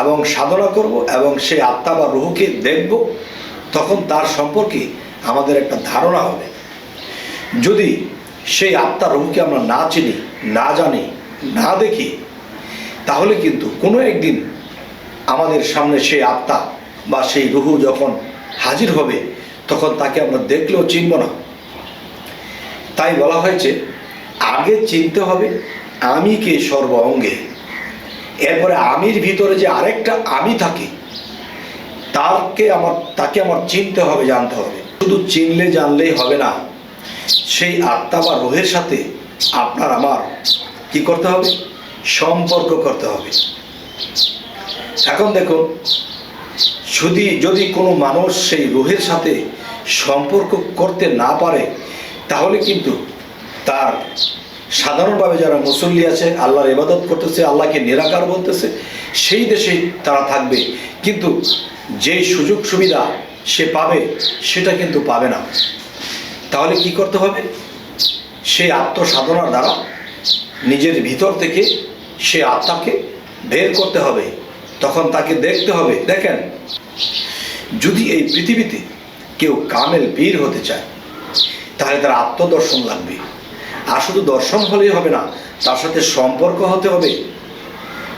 এবং সাধনা করব এবং সেই আত্মা বা রুহুকে দেখব, তখন তার সম্পর্কে আমাদের একটা ধারণা হবে। যদি সেই আত্মা রুহুকে আমরা না চিনি, না জানি, না দেখি, তাহলে কিন্তু কোনো একদিন আমাদের সামনে সেই আত্মা বা সেই রুহু যখন হাজির হবে, তখন তাকে আমরা দেখলেও চিনব না। তাই বলা হয়েছে, আগে চিনতে হবে আমি কে সর্ব অঙ্গে। এরপরে আমির ভিতরে যে আরেকটা আমি থাকে, তাকে আমার তাকে আমার চিনতে হবে, জানতে হবে। শুধু চিনলে, জানলেই হবে না। সেই আত্মা বা রোহের সাথে আপনার আমার কি করতে হবে? সম্পর্ক করতে হবে। এখন দেখুন যদি যদি কোনো মানুষ সেই রোহের সাথে সম্পর্ক করতে না পারে, তাহলে কিন্তু তার সাধারণভাবে যারা মুসল্লি আছে, আল্লাহর ইবাদত করতেছে, আল্লাহকে নিরাকার বলতেছে, সেই দেশেই তারা থাকবে। কিন্তু যেই সুযোগ সুবিধা সে পাবে, সেটা কিন্তু পাবে না। তাহলে কি করতে হবে? সেই আত্মসাধনার দ্বারা নিজের ভিতর থেকে সে আত্মাকে বের করতে হবে। তখন তাকে দেখতে হবে। দেখেন, যদি এই পৃথিবীতে কেউ কামেল বীর হতে চায়, তাহলে তার আত্মদর্শন লাগবে। আর শুধু দর্শন হলেই হবে না, তার সাথে সম্পর্ক হতে হবে।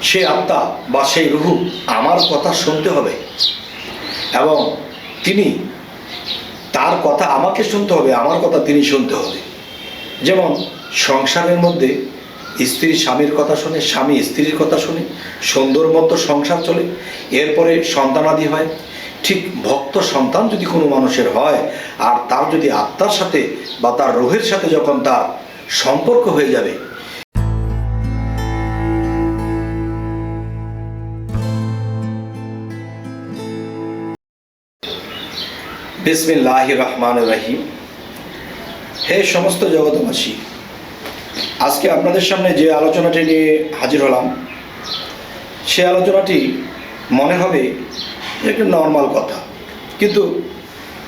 সে আত্মা বা সেই রুহু আমার কথা শুনতে হবে। এবং তিনি তার কথা আমাকে শুনতে হবে, আমার কথা তিনি শুনতে হবে। যেমন সংসারের মধ্যে স্ত্রী স্বামীর কথা শুনে, স্বামী স্ত্রীর কথা শুনে, সুন্দর মতো সংসার চলে, এরপরে সন্তানাদি হয়। ঠিক ভক্ত সন্তান যদি কোনো মানুষের হয়, আর তার যদি আত্মার সাথে বা তার রোহের সাথে যখন তার সম্পর্ক হয়ে যাবে। বিসমিল্লাহ রহমান রাহিম হে সমস্ত জগতবাসী আজকে আপনাদের সামনে যে আলোচনাটি নিয়ে হাজির হলাম, সে আলোচনাটি মনে হবে একটু নর্মাল কথা, কিন্তু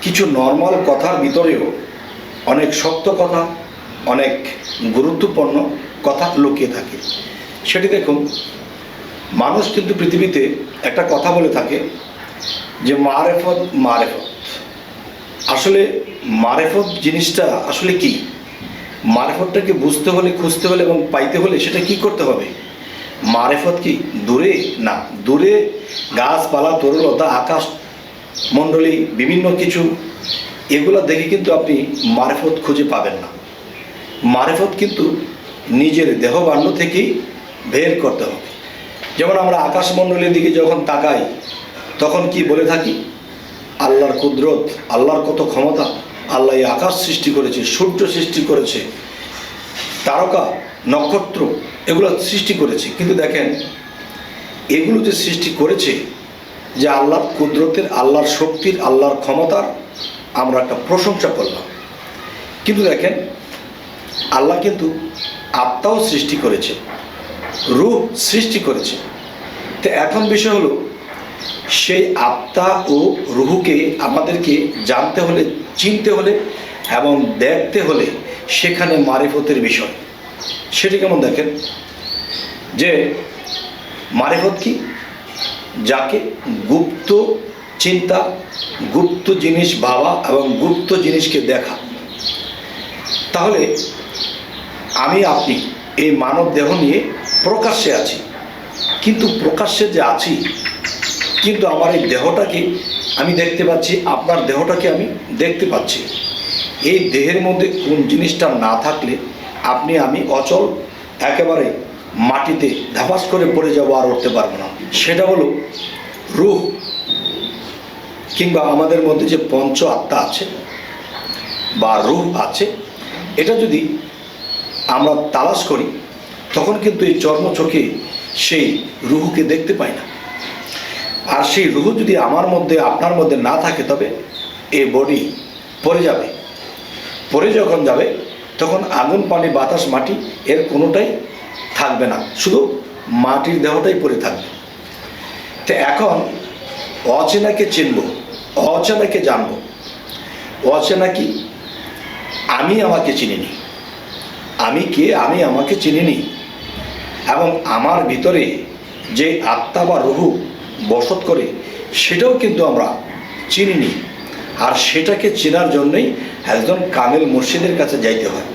কিছু নর্মাল কথার ভিতরেও অনেক শক্ত কথা অনেক গুরুত্বপূর্ণ কথা লুকিয়ে থাকে। সেটি দেখুন, মানুষ কিন্তু পৃথিবীতে একটা কথা বলে থাকে যে মারেফত মারেফত। আসলে মারেফত জিনিসটা আসলে কি? মারেফতটাকে বুঝতে হলে, খুঁজতে হলে এবং পাইতে হলে সেটা কি করতে হবে? মারেফত কি দূরে? না, দূরে গাছপালা তরুলতা আকাশ, মণ্ডলী, বিভিন্ন কিছু, এগুলো দেখে কিন্তু আপনি মারেফত খুঁজে পাবেন না। মারেফত কিন্তু নিজের দেহবাণ্য থেকেই বের করতে হবে। যেমন আমরা আকাশমণ্ডলীর দিকে যখন তাকাই, তখন কি বলে থাকি? আল্লাহর কুদরত, আল্লাহর কত ক্ষমতা, আল্লাহ আকাশ সৃষ্টি করেছে, সূর্য সৃষ্টি করেছে, তারকা, নক্ষত্র, এগুলো সৃষ্টি করেছে। কিন্তু দেখেন, এগুলো যে সৃষ্টি করেছে, যে আল্লাহর কুদরতের, আল্লাহর শক্তির, আল্লাহর ক্ষমতার, আমরা একটা প্রশংসা করলাম। কিন্তু দেখেন আল্লাহ কিন্তু আত্মাও সৃষ্টি করেছে রূপ সৃষ্টি করেছে। তো এখন বিষয় হলো, সেই আত্মা ও রুহুকে আমাদেরকে জানতে হলে, চিনতে হলে এবং দেখতে হলে সেখানে মারিফতের বিষয়। সেটি কেমন দেখেন? যে মারিফত কি? যাকে গুপ্ত চিন্তা, গুপ্ত জিনিস ভাবা এবং গুপ্ত জিনিসকে দেখা। তাহলে আমি, আপনি এই মানব দেহ নিয়ে প্রকাশ্যে আছি। কিন্তু প্রকাশ্যে যে আছি, কিন্তু আমার এই দেহটাকে আমি দেখতে পাচ্ছি, আপনার দেহটাকে আমি দেখতে পাচ্ছি। এই দেহের মধ্যে কোন জিনিসটা না থাকলে আপনি, আমি অচল, একেবারে মাটিতে ধাপাস করে পড়ে যাব আর উঠতে পারব না। সেটা হলো রূহ, কিংবা আমাদের মধ্যে যে পঞ্চ আত্মা আছে, বা রূহ আছে, এটা যদি আমরা তালাশ করি, তখন কিন্তু এই চর্মচোখে সেই রুহুকে দেখতে পাই না। আর সেই রুহু যদি আমার মধ্যে, আপনার মধ্যে না থাকে, তবে এই বডি পড়ে যাবে। পরে যখন যাবে, তখন আগুন, পানি, বাতাস, মাটি এর কোনোটাই থাকবে না। শুধু মাটির দেহটাই পড়ে থাকবে। তো এখন অচেনাকে চিনব, অচেনাকে জানব। অচেনা কি? আমি আমাকে চিনিনি। আমি কে? আমি আমাকে চিনিনি। এবং আমার ভিতরে যে আত্মা বা রহু বসত করে, সেটাও কিন্তু আমরা চিনিনি। আর সেটাকে চেনার জন্যই একজন কামেল মুর্শিদের কাছে যাইতে হয়।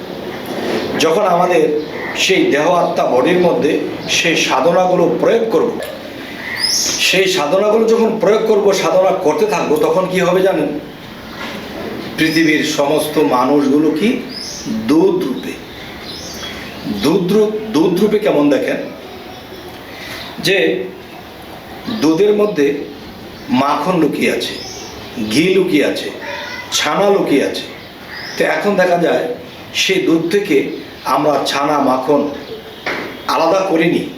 যখন আমাদের সেই দেহ আত্মা বডির মধ্যে সেই সাধনাগুলো প্রয়োগ করব, সেই সাধনাগুলো যখন প্রয়োগ করব, সাধনা করতে থাকব, তখন কি হবে জানেন? পৃথিবীর সমস্ত মানুষগুলো কি? দুধ রূপে দুধ দুধ রূপে কেমন দেখেন? যে দুধের মধ্যে মাখন লুকিয়ে আছে, ঘি লুকিয়ে আছে, ছানা লুকিয়ে আছে। তো এখন দেখা যায় সেই দুধ থেকে আমরা ছানা, মাখন আলাদা করিনি।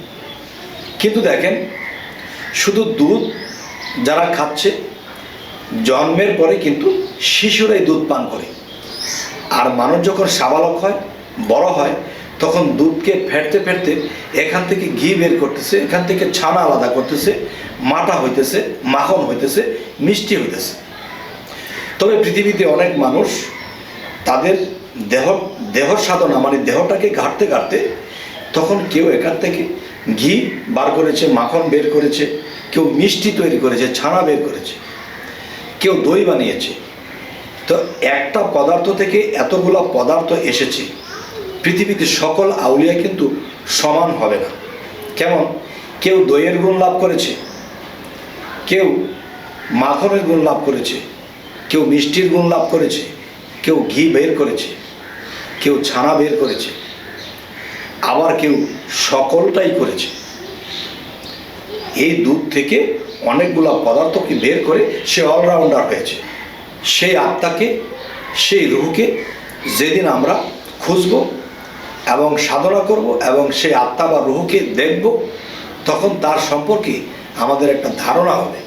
কিন্তু দেখেন, শুধু দুধ যারা খাচ্ছে, জন্মের পরে কিন্তু শিশুরাই দুধ পান করে। আর মানুষ যখন সাবালক হয়, বড় হয় তখন দুধকে ফেটতে ফেটতে এখান থেকে ঘি বের করতেছে, এখান থেকে ছানা আলাদা করতেছে, মাটা হইতেছে, মাখন হইতেছে, মিষ্টি হইতেছে। তবে পৃথিবীতে অনেক মানুষ তাদের দেহ দেহ সাধনা মানে দেহটাকে ঘাটতে ঘাটতে তখন কেউ এখান থেকে ঘি বার করেছে, মাখন বের করেছে, কেউ মিষ্টি তৈরি করেছে, ছানা বের করেছে, কেউ দই বানিয়েছে। তো একটা পদার্থ থেকে এতগুলো পদার্থ এসেছে পৃথিবীতে সকল আউলিয়া কিন্তু সমান হবে না। কেমন? কেউ দইয়ের গুণ লাভ করেছে, কেউ মাখনের গুণ লাভ করেছে, কেউ মিষ্টির গুণ লাভ করেছে, কেউ ঘি বের করেছে, কেউ ছানা বের করেছে, আবার কেউ সকলটাই করেছে। এই দুধ থেকে অনেকগুলো পদার্থকে বের করে সে অলরাউন্ডার হয়েছে। সেই আত্মাকে, সেই রুহকে যেদিন আমরা খুঁজব এবং সাধনা করব এবং সেই আত্মা বা রুহকে দেখব, তখন তার সম্পর্কে আমাদের একটা ধারণা হবে।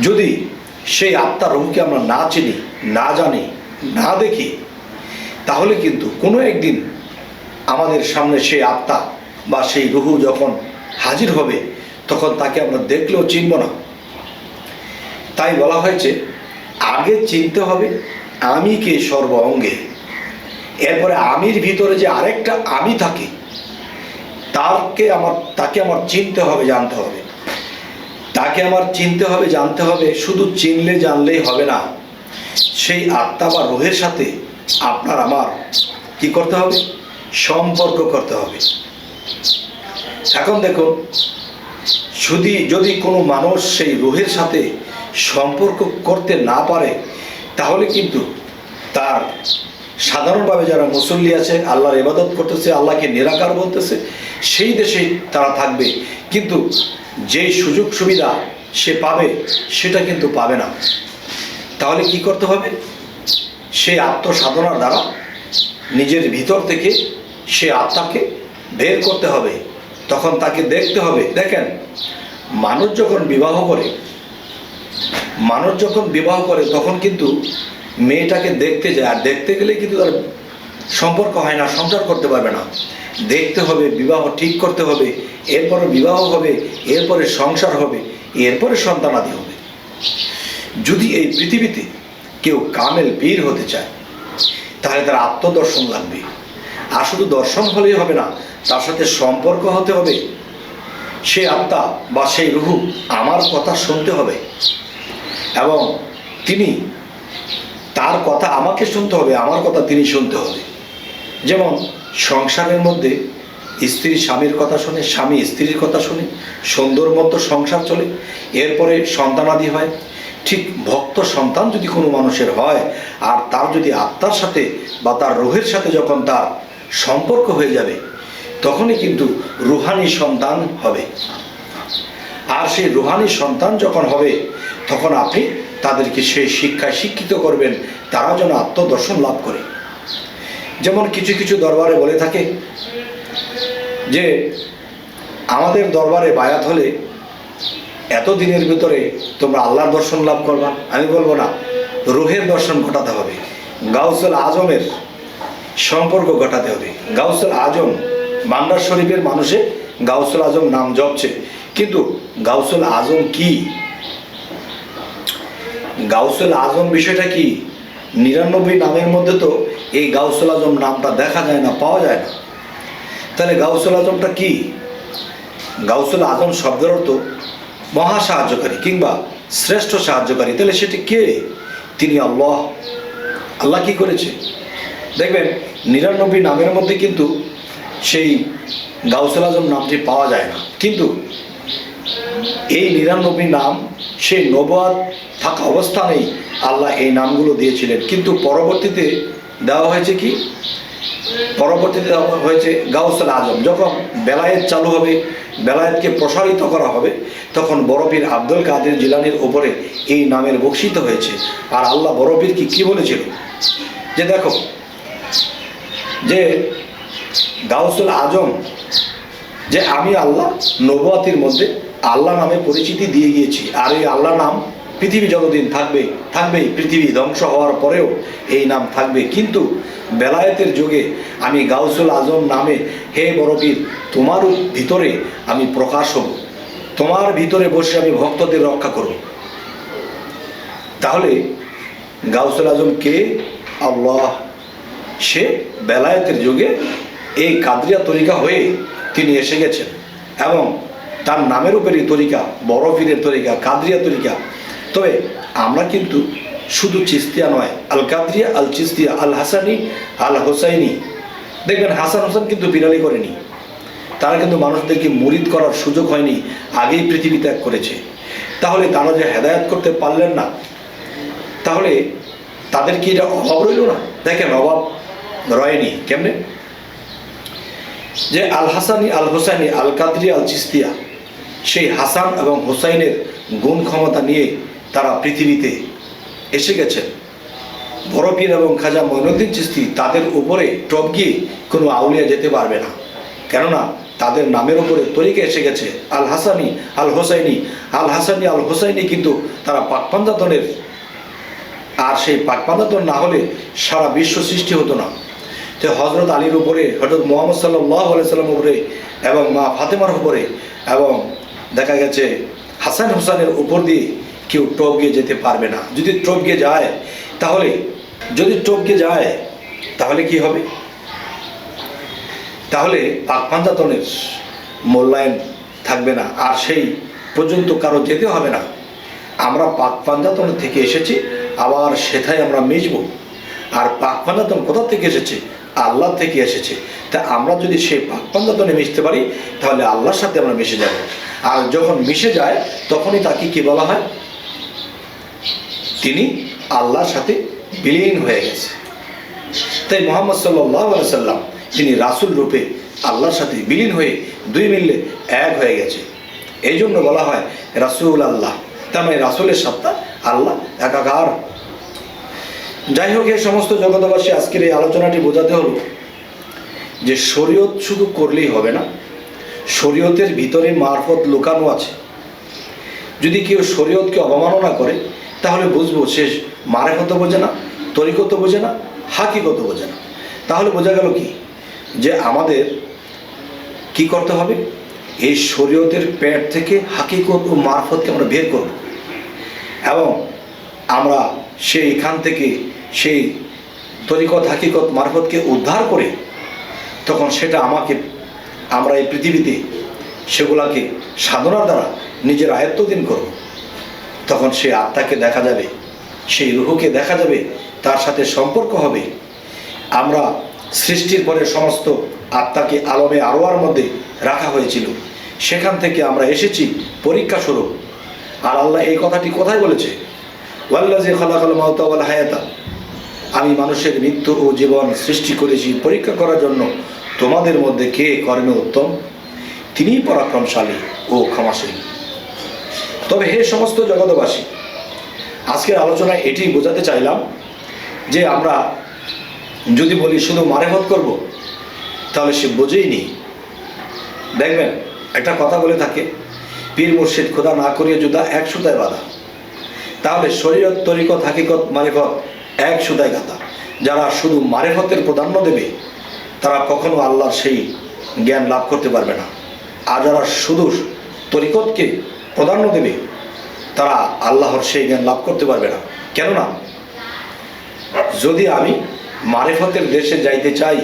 যদি সেই আত্মা রুহকে আমরা না চিনি, না জানি, না দেখি, তাহলে কিন্তু কোনো একদিন আমাদের সামনে সেই আত্মা বা সেই রুহু যখন হাজির হবে, তখন তাকে আমরা দেখলেও চিনব না। তাই বলা হয়েছে, আগে চিনতে হবে আমি কে সর্ব অঙ্গে। এরপরে আমির ভিতরে যে আরেকটা আমি থাকে তাকে আমার তাকে আমার চিনতে হবে, জানতে হবে। তাকে আমার চিনতে হবে, জানতে হবে, শুধু চিনলে, জানলেই হবে না। সেই আত্মা বা রোহের সাথে আপনার আমার কি করতে হবে? সম্পর্ক করতে হবে। এখন দেখুন যদি যদি কোনো মানুষ সেই রোহের সাথে সম্পর্ক করতে না পারে, তাহলে কিন্তু তার সাধারণভাবে যারা মুসল্লি আছে, আল্লাহর ইবাদত করতেছে, আল্লাহকে নিরাকার বলতেছে, সেই দেশে তারা থাকবে। কিন্তু যেই সুযোগ সুবিধা সে পাবে, সেটা কিন্তু পাবে না। তাহলে কি করতে হবে? সেই আত্মসাধনার দ্বারা নিজের ভিতর থেকে সে আত্মাকে বের করতে হবে। তখন তাকে দেখতে হবে। দেখেন, মানুষ যখন বিবাহ করে, মানুষ যখন বিবাহ করে, তখন কিন্তু মেয়েটাকে দেখতে যায়, আর দেখতে গেলে কিন্তু তার সম্পর্ক হয় না, সংসার করতে পারবে না। দেখতে হবে, বিবাহ ঠিক করতে হবে, এরপরে বিবাহ হবে, এরপরে সংসার হবে, এরপরে সন্তানাদি হবে। যদি এই পৃথিবীতে কেউ কামেল বীর হতে চায়, তাহলে তার আত্মদর্শন লাগবে। আর শুধু দর্শন হলেই হবে না, তার সাথে সম্পর্ক হতে হবে। সে আত্মা বা সেই রুহু আমার কথা শুনতে হবে। এবং তিনি তার কথা আমাকে শুনতে হবে, আমার কথা তিনি শুনতে হবে। যেমন, সংসারের মধ্যে স্ত্রী স্বামীর কথা শুনে, স্বামী স্ত্রীর কথা শুনে, সুন্দর মতো সংসার চলে, এরপরে সন্তানাদি হয়, ঠিক ভক্ত সন্তান যদি কোনো মানুষের হয়, আর তার যদি আত্মার সাথে বা তার রোহের সাথে যখন তার সম্পর্ক হয়ে যাবে, তখনই কিন্তু রুহানি সন্তান হবে। আর সেই রুহানি সন্তান যখন হবে তখন আপনি তাদেরকে সেই শিক্ষায় শিক্ষিত করবেন তারা যেন আত্মদর্শন লাভ করে। যেমন কিছু কিছু দরবারে বলে থাকে যে, আমাদের দরবারে বায়াত হলে এত দিনের ভিতরে তোমরা আল্লাহর দর্শন লাভ করবা। আমি বলব না, রুহের দর্শন ঘটাতে হবে, গাউসুল আজমের সম্পর্ক ঘটাতে হবে। গাউসুল আজম বান্দার শরীফের মানুষে গাউসুল আজম নাম জপছে। কিন্তু গাউসুল আজম কি? গাউসুল আজম বিষয়টা কি? নিরানব্বই নামের মধ্যে তো এই গাউসুল আজম নামটা দেখা যায় না, পাওয়া যায় না। তাহলে গাউসুল আজমটা কি? গাউসুল আজম শব্দের অর্থ মহা সাহায্যকারী কিংবা শ্রেষ্ঠ সাহায্যকারী। তাহলে সেটি কে? তিনি আল্লাহ। আল্লাহ কি করেছে? দেখবেন, নিরানব্বই নামের মধ্যে কিন্তু সেই গাউসুল আজম নামটি পাওয়া যায় না। কিন্তু এই নিরানব্বই নাম সেই নবাদ থাকা অবস্থানেই আল্লাহ এই নামগুলো দিয়েছিলেন। কিন্তু পরবর্তীতে দেওয়া হয়েছে কি? পরবর্তীতে দেওয়া হয়েছে গাউসুল আজম। যখন বেলায়েত চালু হবে, বেলায়েতকে প্রসারিত করা হবে, তখন বরফির আব্দুল কাদের জিলানির ওপরে এই নামের বক্সিত হয়েছে। আর আল্লাহ বরফির কি কী বলেছিল? যে দেখো, যে গাউসুল আজম, যে আমি আল্লাহ নবুয়াতির মধ্যে আল্লাহ নামে পরিচিতি দিয়ে গিয়েছি। আর এই আল্লাহ নাম পৃথিবী যতদিন থাকবে, থাকবেই, পৃথিবী ধ্বংস হওয়ার পরেও এই নাম থাকবে। কিন্তু বেলায়েতের যুগে আমি গাউসুল আজম নামে, হে বরবীর তোমার ভিতরে আমি প্রকাশ হব। তোমার ভিতরে বসে আমি ভক্তদের রক্ষা করব। তাহলে গাউসুল আজম কে? আল্লাহ। সে বেলায়েতের যুগে এই কাদরিয়া তরিকা হয়ে তিনি এসে গেছেন। এবং তার নামের উপরই তরিকা, বড় পীরের তরিকা, কাদরিয়া তরিকা তবে আমরা কিন্তু শুধু চিস্তিয়া নয় আল কাদরিয়া আল চিস্তিয়া আল হাসানি আল হোসাইনি দেখবেন হাসান হোসেন কিন্তু বিড়ালি করেনি। তারা কিন্তু মানুষদেরকে মুরিদ করার সুযোগ হয়নি, আগেই পৃথিবী ত্যাগ করেছে। তাহলে তারা যে হেদায়াত করতে পারলেন না, তাহলে তাদের কি এটা অভাব রইল না? দেখেন অভাব রয়নি। কেমনে? যে আল হাসানি আল হোসাইনি আল কাদরি আল চিস্তিয়া সেই হাসান এবং হোসাইনের গুণ ক্ষমতা নিয়ে তারা পৃথিবীতে এসে গেছেন। বড়পীর এবং খাজা মঈনুদ্দিন চিস্তি তাদের উপরে টপ গিয়ে কোনো আউলিয়া যেতে পারবে না। কেননা তাদের নামের উপরে তরিকা এসে গেছে আল হাসানি আল হোসাইনি আল হাসানি আল হোসাইনি কিন্তু তারা পাকপাঞ্জাতনের আর সেই পাকপাঞ্জাতন না হলে সারা বিশ্ব সৃষ্টি হতো না। তো হজরত আলীর উপরে হজরত মোহাম্মদ সাল্লাহ আলাইসাল্লামের উপরে এবং মা ফাতেমার উপরে এবং দেখা গেছে হাসান হোসেনের উপর দিয়ে কেউ টপ গিয়ে যেতে পারবে না। যদি টপ গিয়ে যায়, তাহলে, যদি টপ গিয়ে যায়, তাহলে কি হবে? তাহলে পাক পাঞ্জাতনের মূল্যায়ন থাকবে না, আর সেই পর্যন্ত কারও যেতে হবে না। আমরা পাক পাঞ্জাতন থেকে এসেছি, আবার সেথায় আমরা মিশব। আর পাক পাঞ্জাতন কোথা থেকে এসেছে? আল্লাহ থেকে এসেছে। তা আমরা যদি সেই পাক পাঞ্জাতনে মিশতে পারি, তাহলে আল্লাহর সাথে আমরা মিশে যাব। আর যখন মিশে যায়, তখনই তাকে কি বলা হয়? তিনি আল্লাহর সাথে বিলীন হয়ে গেছে। তাই মোহাম্মদ সাল্লাহ সাল্লাম তিনি রাসুল রূপে আল্লাহর সাথে বিলীন হয়ে দুই মিললে এক হয়ে গেছে। এই জন্য বলা হয় রাসুল আল্লাহ তার মানে রাসুলের সত্তা আল্লাহ একাকার। যাই হোক, এই সমস্ত জগতবাসী আজকের এই আলোচনাটি বোঝাতে হলো যে শরীয়ত শুধু করলেই হবে না, শরীয়তের ভিতরে মারফত লুকানো আছে। যদি কেউ শরীয়তকে অবমাননা করে তাহলে বুঝব সে মারেফত বোঝে না, তরিকত বোঝে না, হাকিকত বোঝে না। তাহলে বোঝা গেল কি? যে আমাদের কি করতে হবে? এই শরীয়তের পেট থেকে হাকিকত ও মারফতকে আমরা বের করব। এবং আমরা সেইখান থেকে সেই তরিকত, হাকিকত, মারফতকে উদ্ধার করে তখন সেটা আমাকে, আমরা এই পৃথিবীতে সেগুলাকে সাধনার দ্বারা নিজের আয়ত্তদিন করব। তখন সেই আত্মাকে দেখা যাবে, সেই রুহুকে দেখা যাবে, তার সাথে সম্পর্ক হবে। আমরা সৃষ্টির পরে সমস্ত আত্মাকে আলমে আরোয়ার মধ্যে রাখা হয়েছিল। সেখান থেকে আমরা এসেছি, পরীক্ষা স্বরূপ আর আল্লাহ এই কথাটি কোথায় বলেছে? ওয়াল্লাজি খলাকাল মাউতাওয়াল হায়াতা। আমি মানুষের মৃত্যু ও জীবন সৃষ্টি করেছি পরীক্ষা করার জন্য। তোমাদের মধ্যে কে কর্মে উত্তম? তিনিই পরাক্রমশালী ও ক্ষমাশীল। তবে হে সমস্ত জগতবাসী আজকের আলোচনায় এটি বোঝাতে চাইলাম যে আমরা যদি বলি শুধু মারেফত করব, তাহলে সে বোঝেই নি দেখবেন, একটা কথা বলে থাকে, পীর মুর্শিদ খোদা না করিয়ে জুদা এক সুতায় বাঁধা। তাহলে শরীয়ত, তরিকত, হাকিকত মারেফত এক সুতায় গাঁথা। যারা শুধু মারেফতের প্রাধান্য দেবে, তারা কখনো আল্লাহর সেই জ্ঞান লাভ করতে পারবে না। আর যারা শুধু তরিকতকে প্রাধান্য দেবে তারা আল্লাহর সেই জ্ঞান লাভ করতে পারবে না। কেননা, যদি আমি মারেফতের দেশে যাইতে চাই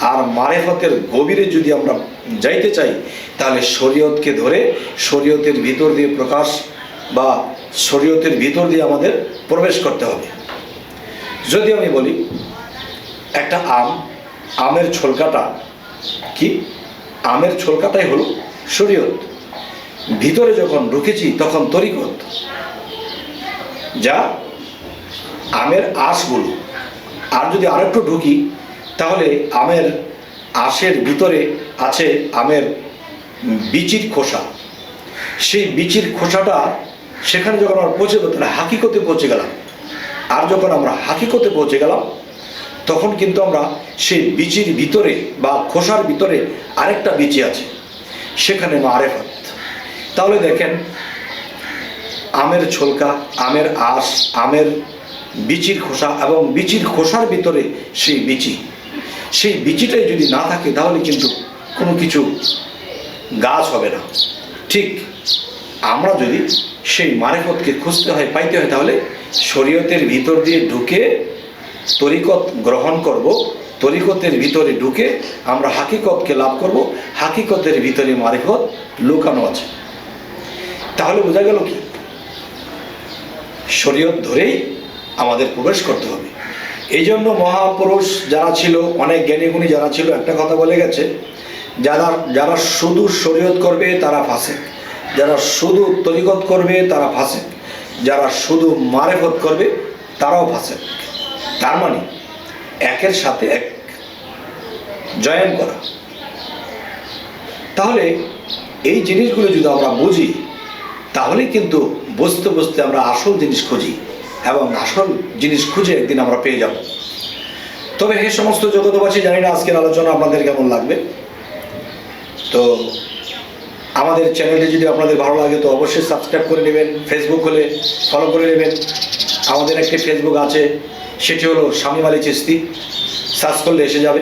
আর মারেফতের গভীরে যদি আমরা যাইতে চাই, তাহলে শরীয়তকে ধরে শরীয়তের ভিতর দিয়ে প্রকাশ বা শরীয়তের ভিতর দিয়ে আমাদের প্রবেশ করতে হবে। যদি আমি বলি, একটা আম, আমের ছোলকাটা কি? আমের ছোলকাটাই হলো শরীয়ত। ভিতরে যখন ঢুকেছি, তখন তরিকত যা আমের আঁশগুলো। আর যদি আরেকটু ঢুকি, তাহলে আমের আঁশের ভিতরে আছে আমের বিচির খোসা। সেই বিচির খোসাটা সেখানে যখন আমরা পৌঁছে গেলাম তাহলে হাকিকতে পৌঁছে গেলাম। আর যখন আমরা হাকিকতে পৌঁছে গেলাম, তখন কিন্তু আমরা সেই বিচির ভিতরে বা খোসার ভিতরে আরেকটা বিচি আছে। সেখানে মারেফত। তাহলে দেখেন, আমের ছোলকা, আমের আঁশ, আমের বিচির খোসা এবং বিচির খোসার ভিতরে সেই বিচি। সেই বিচিটাই যদি না থাকে, তাহলে কিন্তু কোনো কিছু গাছ হবে না। ঠিক আমরা যদি সেই মারেফতকে খুঁজতে হয়, পাইতে হয়, তাহলে শরীয়তের ভিতর দিয়ে ঢুকে তরিকত গ্রহণ করব। তরিকতের ভিতরে ঢুকে আমরা হাকিকতকে লাভ করব। হাকিকতের ভিতরে মারেফত লুকানো আছে। তাহলে বোঝা গেল কি? শরীয়ত ধরেই আমাদের প্রবেশ করতে হবে। এই জন্য মহাপুরুষ যারা ছিল, অনেক জ্ঞানীগুণী যারা ছিল, একটা কথা বলে গেছে, যারা যারা শুধু শরীয়ত করবে তারা ফাঁসে যারা শুধু তরিকত করবে তারা ফাঁসে যারা শুধু মারেফত করবে তারাও ফাঁসে তার মানে একের সাথে এক জয়েন করা। তাহলে এই জিনিসগুলো যদি আমরা বুঝি তাহলে কিন্তু বুঝতে বুঝতে আমরা আসল জিনিস খুঁজি এবং আসল জিনিস খুঁজে একদিন আমরা পেয়ে যাব। তবে হে সমস্ত জগতবাসী জানি না আজকের আলোচনা আপনাদের কেমন লাগবে। তো আমাদের চ্যানেলটি যদি আপনাদের ভালো লাগে, তো অবশ্যই সাবস্ক্রাইব করে নেবেন ফেসবুক হলে ফলো করে নেবেন। আমাদের একটি ফেসবুক আছে, সেটি হলো স্বামী আলী চিস্তি। সার্চ করলে এসে যাবে।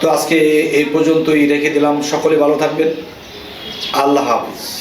তো আজকে এই পর্যন্তই রেখে দিলাম। সকলে ভালো থাকবেন। আল্লাহ হাফিজ।